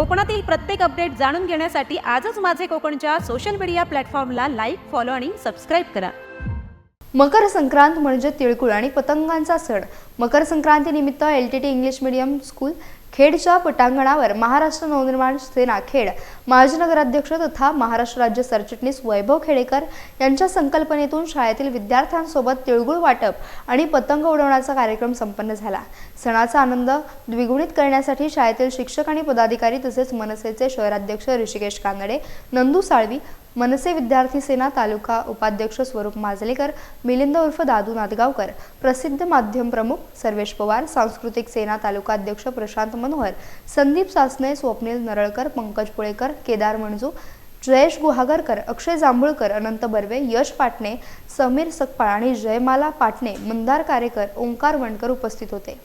कोकणातील प्रत्येक अपडेट जाणून घेण्यासाठी आजच माझे कोकणच्या सोशल मीडिया प्लॅटफॉर्मला लाईक फॉलो आणि सबस्क्राईब करा. मकर संक्रांत म्हणजे तिळकुळ आणि पतंगांचा सण. मकर संक्रांतीनिमित्त L T T English medium school खेडच्या पटांगणावर महाराष्ट्र नवनिर्माण सेना खेड माजी नगराध्यक्ष तथा महाराष्ट्र राज्य सरचिटणीस वैभव खेडेकर यांच्या संकल्पनेतून शाळेतील विद्यार्थ्यांसोबत तिळगुळ वाटप आणि पतंग उडवण्याचा कार्यक्रम संपन्न झाला. सणाचा आनंद द्विगुणित करण्यासाठी शाळेतील शिक्षक आणि पदाधिकारी तसेच मनसेचे शहराध्यक्ष ऋषिकेश कानडे नंदू साळवी मनसे विद्यार्थी सेना तालुका उपाध्यक्ष स्वरूप माजलेकर मिलिंद उर्फ दादू नादगावकर प्रसिद्ध माध्यम प्रमुख सर्वेश पवार सांस्कृतिक सेना तालुका अध्यक्ष प्रशांत मनोहर संदीप सासने स्वप्नील नरळकर पंकज पुळेकर केदार मंजू जयेश गुहागरकर अक्षय जांभूळकर अनंत बर्वे यश पाटणे समीर सकपाळ आणि जयमाला पाटणे मंदार कारेकर ओंकार वणकर उपस्थित होते.